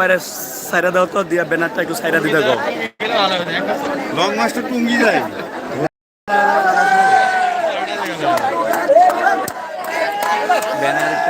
সবাই সাইরা দাও তো দিয়া ব্যানারটা একটু সাইরা দিতে গো লং মাছটা টুঙ্গি যায়। ব্যানারটা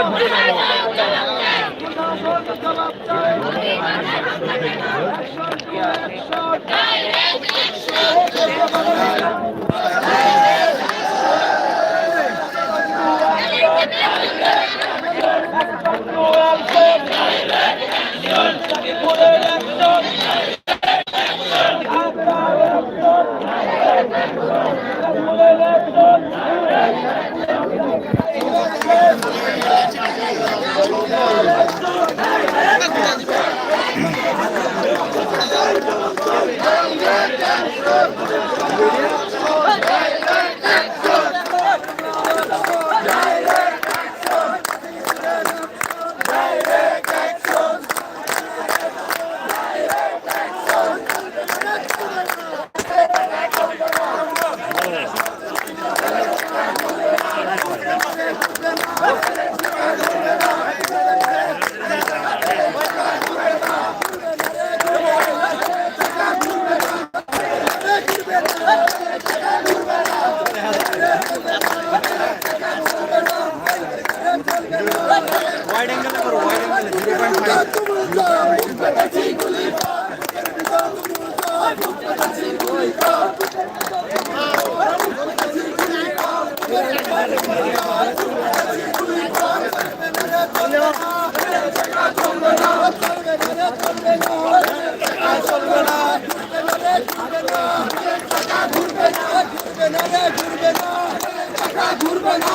Direct action! ঘুরবে না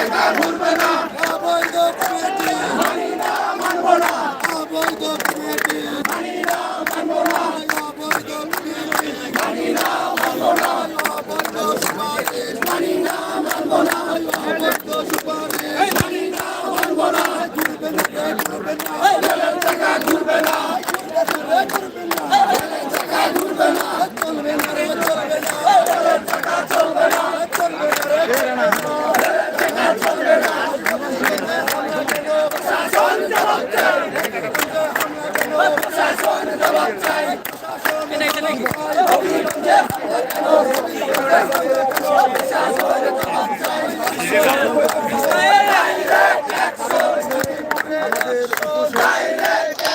Tentar urbanar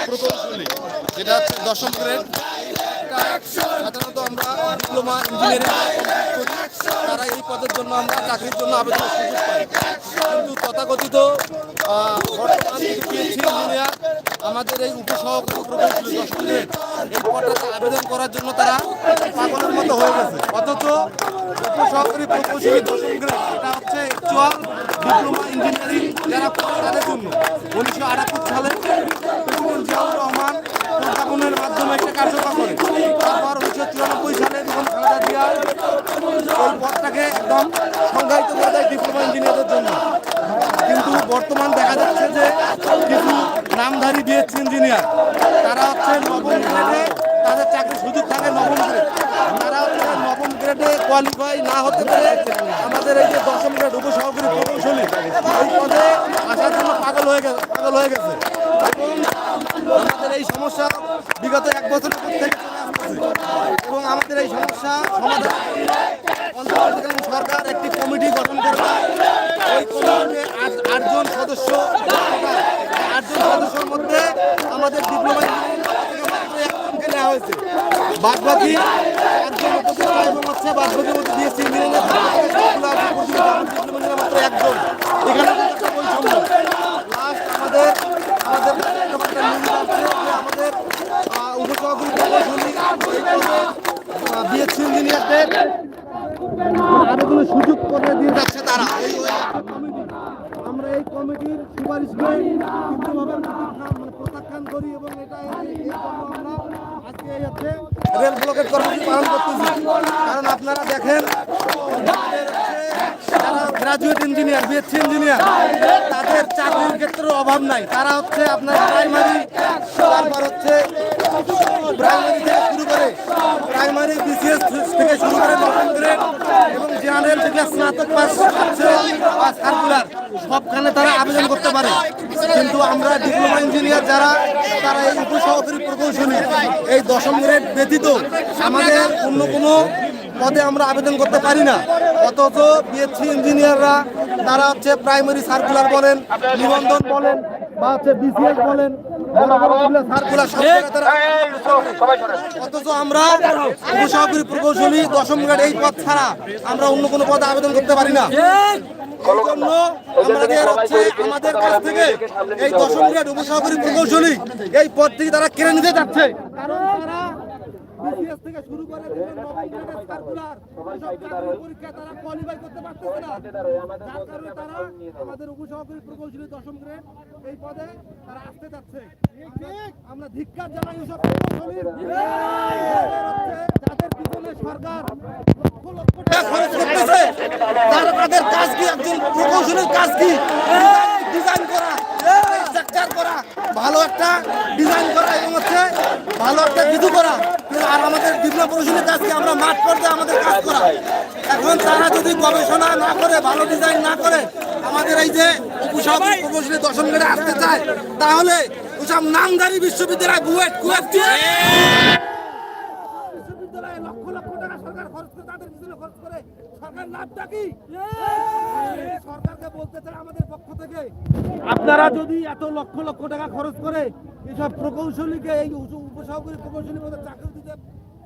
প্রকৌশলী যেটা হচ্ছে দশম গ্রেড সাধারণত আমরা ডিপ্লোমা ইঞ্জিনিয়ারিং তারা এই পদের জন্য আমরা চাকরির জন্য আবেদনের সুযোগ পাই। কিন্তু তথাকথিত বর্তমান আমাদের এই উপসহকারী এই পদটাতে আবেদন করার জন্য তারা পাগলের মতো হয়ে গেছে। অথচ উপসহকারী প্রকৌশলী দশম এটা হচ্ছে অ্যাকচুয়াল ডিপ্লোমা ইঞ্জিনিয়ারিং যারা করে তাদের জন্য। উনিশশো আটাত্তর সালে রহমান মাধ্যমে একটা কার্যকর করে। তারপর উনিশশো চুরানব্বই সালে যখন খালেদা ওই পদটাকে একদম সংজ্ঞায়িত করে দেয় ডিপ্লোমা ইঞ্জিনিয়ারদের জন্য। কিন্তু বর্তমান দেখা যাচ্ছে যে কিছু নামধারী বিএসসি ইঞ্জিনিয়ার, তারা হচ্ছে নবম গ্রেডে তাদের চাকরির সুযোগ থাকে নবম গ্রেড তারা হচ্ছে নবম গ্রেডে কোয়ালিফাই না হতে পারে আমাদের এই যে দশম গ্রেড উপসহকারী প্রকৌশলী এই পদে আসার জন্য পাগল হয়ে গেছে, পাগল হয়ে গেছে। আমাদের এই সমস্যা বিগত এক বছরের থেকে এবং আমাদের এই সমস্যা সমাধান অন্তর্বর্তীকালীন সরকার একটি কমিটি গঠন করবে ওই কমিটিতে আট- আটজন সদস্য। আটজন সদস্যের মধ্যে আমাদের ডিপ্লোমা একজনকে নেওয়া হয়েছে বাদ একজন উপদেষ্টা এবং হচ্ছে বাদ মাত্র একজন এখানে একটা বৈষম্য লাস্ট আমাদের আমাদের আমাদের বিএসসি ইঞ্জিনিয়ারদের আবেদনের সুযোগ করে দিয়ে যাচ্ছে তারা। আমরা এই কমিটির সুপারিশকে তীব্রভাবে প্রত্যাখ্যান মানে প্রত্যাখ্যান করি এবং এটা আজকে হচ্ছে রেল ব্লকেট কর্মসূচি পালন করতেছি কারণ আপনারা দেখেন যারা গ্রাজুয়েট ইঞ্জিনিয়ার বিএসসি ইঞ্জিনিয়ার তাদের চাকরির ক্ষেত্রে অভাব নাই তারা হচ্ছে আপনার প্রাইমারি তারপর হচ্ছে প্রাইমারি থেকে শুরু করে প্রাইমারি বিসিএস থেকে শুরু করে নবম গ্রেড এবং থেকে স্নাতক পাস সার্কুলার সবখানে তারা আবেদন করতে পারে। কিন্তু আমরা ডিপ্লোমা ইঞ্জিনিয়ার যারা, তারা এই উপসহকারী প্রকৌশলী, এই দশম গ্রেড ব্যতীত আমাদের অন্য কোনো পদে আমরা আবেদন করতে পারি না। অথচ বিএসসি ইঞ্জিনিয়াররা, তারা হচ্ছে প্রাইমারি সার্কুলার বলেন, নিবন্ধন বলেন, বা হচ্ছে বিসিএস বলেন অথচ আমরা উপসহকারী প্রকৌশলী দশম গ্রেড এই পদ ছাড়া আমরা অন্য কোন পদে আবেদন করতে পারি না। আমাদের কাছ থেকে এই দশম গ্রেড উপসহকারী প্রকৌশলী এই পদ থেকে তারা কেড়ে নিতে যাচ্ছে কারণ BCS থেকে শুরু করে বিভিন্ন সার্কুলার পরীক্ষায় তারা কোয়ালিফাই করতে পারতেছে না। যার কারণে তারা আমাদের উপসহকারী প্রকৌশলী দশম গ্রেড এই পদে তারা আসতে যাচ্ছে। আমরা- আমরা ধিক্কার জানাই এসব প্রকৌশলীর। যাদের পিছনে সরকার লক্ষ লক্ষ টাকা খরচ করতেছে। তারা তাদের কাজ কি? একজন প্রকৌশলীর কাজ কি? ডিজাইন করা করা। ভালো একটা ডিজাইন করা। ভালো একটা কিছু করা। আর আমাদের ডিপ্লোমা প্রকৌশলীর কাজ কি আমরা মাঠ পর্যায়ে আমাদের কাজ করা। এখন তারা যদি গবেষণা না করে ভালো ডিজাইন না করে আমাদের এই যে প্রকৌশলী দশম গ্রেডে আসতে চায় তাহলে ওসব নামদারি বিশ্ববিদ্যালয় বুয়েট কুয়েট বিশ্ববিদ্যালয়ে লক্ষ লক্ষ টাকা সরকার খরচ করে তাদের পিছনে খরচ করে সরকার লাভটা কি? সরকারকে বলতে চাই আমাদের পক্ষ থেকে আপনারা যদি এত লক্ষ লক্ষ টাকা খরচ করে এসব প্রকৌশলীকে এই উপসহকারী প্রকৌশলী পদে চাকরি দিতে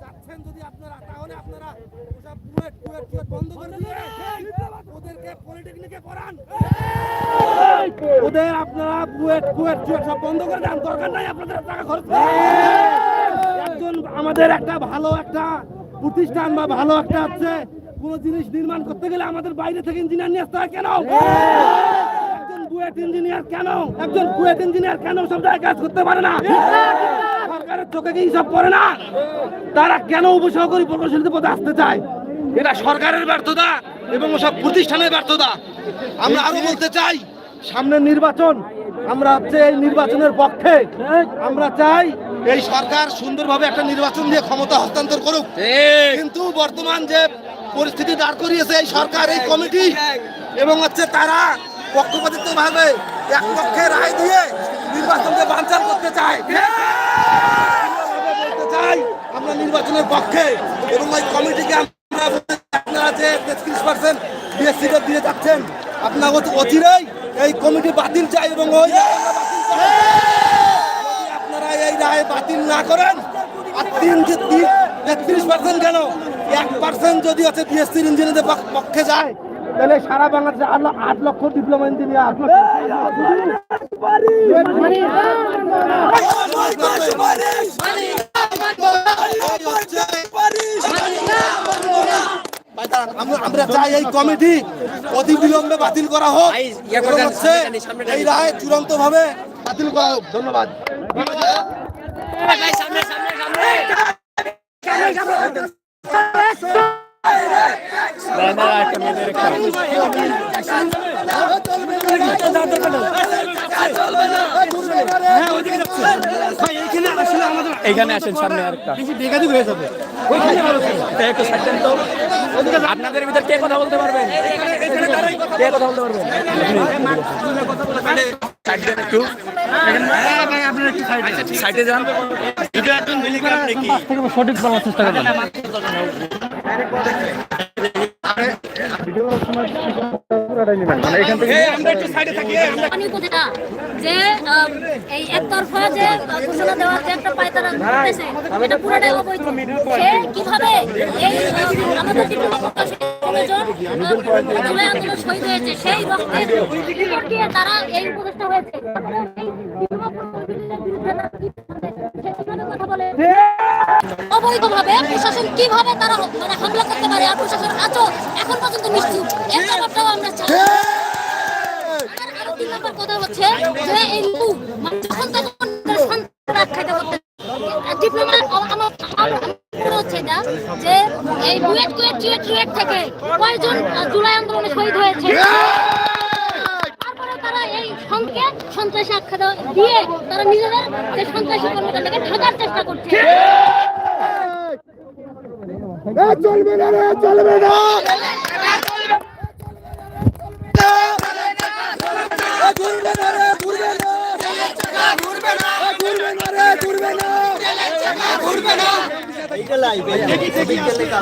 যাচ্ছেন যদি আপনারা, তাহলে আপনারা ওসব কুয়েট কুয়েট কুয়েট বন্ধ করে দিয়ে ওদেরকে পলিটেকনিকে পড়ান। ওদের আপনারা কুয়েট কুয়েট কুয়েট সব বন্ধ করে দেন। দরকার নাই আপনাদের টাকা খরচ। একজন আমাদের একটা ভালো একটা প্রতিষ্ঠান বা ভালো একটা হচ্ছে, কোন জিনিস নির্মাণ করতে গেলে আমাদের বাইরে থেকে ইঞ্জিনিয়ার নিয়ে আসতে হয় কেন? একজন বুয়েট ইঞ্জিনিয়ার কেন? একজন বুয়েট ইঞ্জিনিয়ার কেন সব জায়গায় কাজ করতে পারে না? সরকারের চোখে কি সব করে না? তারা কেন উপসহকারী প্রকৌশলীতে পদে আসতে চায়? এটা সরকারের ব্যর্থতা এবং সব প্রতিষ্ঠানের ব্যর্থতা। আমরা আরও বলতে চাই সামনের নির্বাচন আমরা হচ্ছে এই নির্বাচনের পক্ষে। আমরা চাই এই সরকার সুন্দরভাবে একটা নির্বাচন দিয়ে ক্ষমতা হস্তান্তর করুক। কিন্তু বর্তমান যে পরিস্থিতি দাঁড় করিয়েছে এই সরকার এই কমিটি এবং হচ্ছে তারা পক্ষপাতিত্ব ভাবে এক পক্ষে রায় দিয়ে নির্বাচনকে বানচাল করতে চায় নির্বাচনের পক্ষে। এবং ওই কমিটিকে আমরা বলতে চাই, আপনারা যে তেত্রিশ পার্সেন্ট বিএসসিটা দিয়ে যাচ্ছেন আপনার অচিরেই এই কমিটি বাতিল চাই এবং ওই আপনারা এই রায় বাতিল না করেন আর তিন তেত্রিশ পার্সেন্ট কেন? এক পার্সেন্ট যদি হচ্ছে বিএসসির ইঞ্জিনিয়ারদের পক- পক্ষে যায় তাহলে সারা বাংলাদেশে আট আট লক্ষ ডিপ্লোমা ইঞ্জিনিয়ার আমরা- চাই এই কমিটি অতি বিলম্বে বাতিল করা হোক এই রায় চূড়ান্ত ভাবে বাতিল করা হোক ধন্যবাদ এইখানে আসেন সামনে আরেকটা। তা একটু side তো। আপনাদের ভিতর কে কথা বলতে পারবেন? কে কথা বলতে পারবেন? একটু সাইডে যান। সঠিক বলার চেষ্টা করবেন। আমি কোথাটা যে এই একতরফা যে ঘোষণা দেওয়ার যে একটা পায়তারা করতেছে এটা পুরোটাই অবৈধ। সে কীভাবে এই আমাদের আন্দোলন শহীদ হয়েছে সেই রক্তের দিয়ে তারা এই উপদেষ্টা হয়েছে। কথা বলে অবৈধভাবে প্রশাসন কীভাবে তারা মানে হামলা করতে পারে আর প্রশাসন আজও এখন পর্যন্ত নিশ্চুপ এর জবাবটাও আমরা চাই। তিন নম্বর কথা হচ্ছে যে এই মানে যখন তখন সন্তান আখ্যায়িত করতে ডিপ্লোমা আমার আমার হচ্ছে এটা যে এই বুয়েট কুয়েট চুয়েট চুয়েট থেকে জুলাই আন্দোলনে শহীদ হয়েছে? সংকে সন্ত্রাসী আখ্যা দিয়ে তারা নিজেদের সন্ত্রাসী কর্মকাণ্ডকে ঠেকার চেষ্টা করছে। চলবে না রে চলবে না ঘুরবে না রে ঘুরবে না ঘুরবে না ঘুরবে না রে ঘুরবে না ঘুরবে না